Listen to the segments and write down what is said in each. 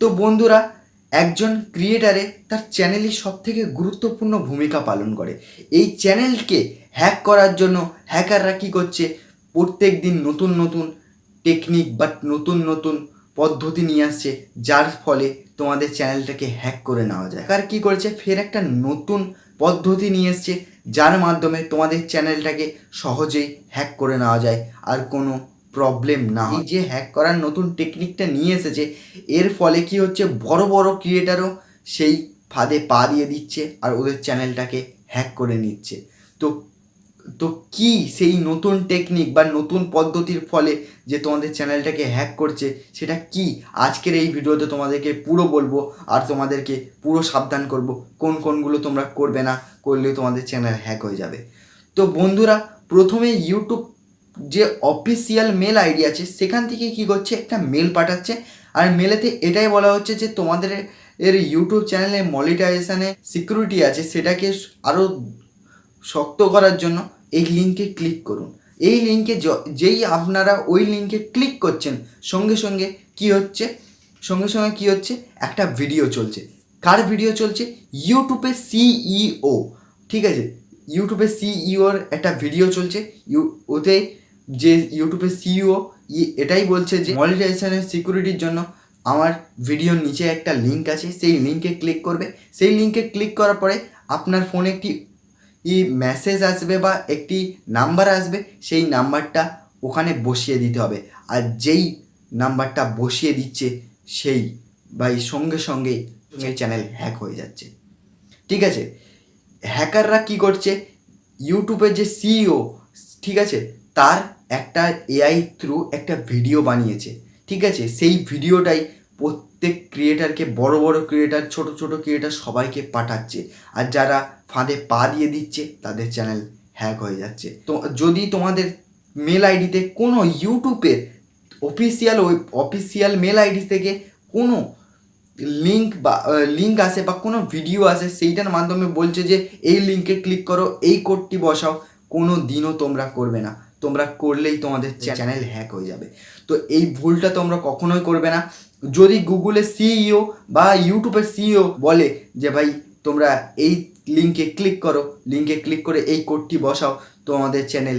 তো বন্ধুরা, একজন ক্রিয়েটারে তার চ্যানেলই সব থেকে গুরুত্বপূর্ণ ভূমিকা পালন করে। এই চ্যানেলকে হ্যাক করার জন্য হ্যাকাররা কী করছে? প্রত্যেক দিন নতুন নতুন টেকনিক বা নতুন নতুন পদ্ধতি নিয়ে আসছে, যার ফলে তোমাদের চ্যানেলটাকে হ্যাক করে নেওয়া যায়। আর কী করেছে? ফের একটা নতুন পদ্ধতি নিয়ে এসছে, যার মাধ্যমে তোমাদের চ্যানেলটাকে সহজেই হ্যাক করে নেওয়া যায়। আর কোনো প্রবলেম না হয়। এই যে হ্যাক করার নতুন টেকনিকটা নিয়ে এসেছে এর ফলে কি হচ্ছে? বড় বড় ক্রিয়েটারও সেই ফাঁদে পা দিয়ে দিচ্ছে আর ওদের চ্যানেলটাকে হ্যাক করে নিচ্ছে। তো তো কি সেই নতুন টেকনিক বা নতুন পদ্ধতির ফলে যে তোমাদের চ্যানেলটাকে হ্যাক করছে সেটা কি? আজকের এই ভিডিওতে তোমাদেরকে পুরো বলব আর তোমাদেরকে পুরো সাবধান করব কোন কোনগুলো তোমরা করবে না করলে তোমাদের চ্যানেল হ্যাক হয়ে যাবে। তো বন্ধুরা প্রথমে ইউটিউব যে অফিসিয়াল মেল আইডি আছে, সেখান থেকে কি করছে? একটা মেল পাঠাচ্ছে। আর মেলেতে এটাই বলা হচ্ছে যে, তোমাদের এর ইউটিউব চ্যানেলে মনিটাইজেশানে সিকিউরিটি আছে, সেটাকে আরও শক্ত করার জন্য এই লিঙ্কে ক্লিক করুন। এই লিঙ্কে যেই আপনারা ওই লিঙ্কে ক্লিক করছেন, সঙ্গে সঙ্গে কি হচ্ছে? সঙ্গে সঙ্গে কি হচ্ছে? একটা ভিডিও চলছে। কার ভিডিও চলছে? ইউটিউবে সিইও ঠিক আছে? ইউটিউবে সিইওর একটা ভিডিও চলছে। ইউ, ওতে যে ইউটিউবের সিইও এটাই বলছে যে মনিটাইজেশনের সিকিউরিটির জন্য আমার ভিডিওর নিচে একটা লিঙ্ক আছে, সেই লিঙ্কে ক্লিক করবে। সেই লিঙ্কে ক্লিক করার পরে আপনার ফোনে একটি ই মেসেজ আসবে বা একটি নাম্বার আসবে, সেই নাম্বারটা ওখানে বসিয়ে দিতে হবে। আর যেই নাম্বারটা বসিয়ে দিচ্ছে, সেই বা সঙ্গে সঙ্গেই সেই চ্যানেল হ্যাক হয়ে যাচ্ছে। ঠিক আছে? হ্যাকাররা কি করছে? ইউটিউবের যে সিইও ঠিক আছে? তার একটা এআই থ্রু একটা ভিডিও বানিয়েছে, ঠিক আছে? সেই ভিডিওটাই প্রত্যেক ক্রিয়েটারকে বড় বড় ক্রিয়েটার ছোট ছোট ক্রিয়েটার সবাইকে পাঠাচ্ছে। আর যারা ফাঁদে পা দিয়ে দিচ্ছে, তাদের চ্যানেল হ্যাক হয়ে যাচ্ছে। তো যদি তোমাদের মেল আইডিতে কোনো ইউটিউবের অফিসিয়াল ওই অফিসিয়াল মেল আইডি থেকে কোনো লিঙ্ক বা লিঙ্ক আসে বা কোনো ভিডিও আসে, সেইটার মাধ্যমে বলছে যে, এই লিঙ্কে ক্লিক করো, এই কোডটি বসাও, কোনো দিনও তোমরা করবে না। তোমরা করলেই তোমাদের চ্যানেল হ্যাক হয়ে যাবে। তো এই ভুলটা তোমরা কখনোই করবে না। যদি গুগলের সিইও বা ইউটিউবের সিইও বলে যে ভাই তোমরা এই লিঙ্কে ক্লিক করো লিঙ্কে ক্লিক করে এই কোডটি বসাও তোমাদের চ্যানেল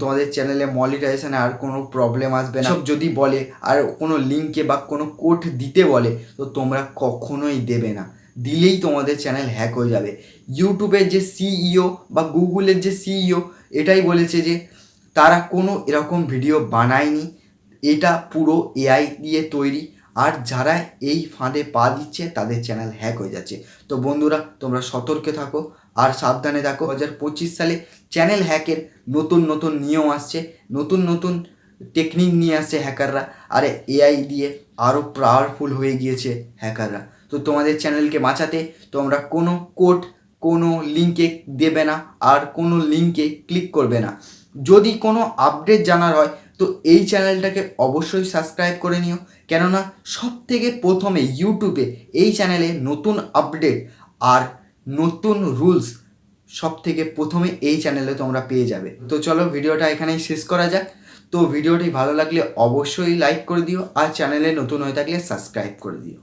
তোমাদের চ্যানেলে মনিটাইজেশনে আর কোনো প্রবলেম আসবে না। যদি বলে আর কোনো লিঙ্কে বা কোনো কোড দিতে বলে তো তোমরা কখনোই দেবে না। দিলেই তোমাদের চ্যানেল হ্যাক হয়ে যাবে। ইউটিউবের যে সিইও বা গুগলের যে সিইও এটাই বলেছে যে তারা কোনো এরকম ভিডিও বানায়নি। এটা পুরো এআই দিয়ে তৈরি। আর যারা এই ফাঁদে পা দিচ্ছে, তাদের চ্যানেল হ্যাক হয়ে যাচ্ছে। তো বন্ধুরা, তোমরা সতর্কে থাকো আর সাবধানে থাকো। দু হাজার পঁচিশ সালে চ্যানেল হ্যাকের নতুন নতুন নিয়ম আসছে। নতুন নতুন টেকনিক নিয়ে আসছে হ্যাকাররা। আর এআই দিয়ে আরও পাওয়ারফুল হয়ে গিয়েছে হ্যাকাররা। তো তোমাদের চ্যানেলকে বাঁচাতে তোমরা কোনো কোড কোনো লিঙ্কে দেবে না আর কোনো লিঙ্কে ক্লিক করবে না। যদি কোনো আপডেট জানার হয়, তো এই চ্যানেলটাকে অবশ্যই সাবস্ক্রাইব করে নিও। কেননা সব থেকে প্রথমে ইউটিউবে এই চ্যানেলে নতুন আপডেট আর নতুন রুলস সব থেকে প্রথমে এই চ্যানেলে তোমরা পেয়ে যাবে। তো চলো ভিডিওটা এখানেই শেষ করা যাক। তো ভিডিওটি ভালো লাগলে অবশ্যই লাইক করে দিও আর চ্যানেলে নতুন হয়ে থাকলে সাবস্ক্রাইব করে দিও।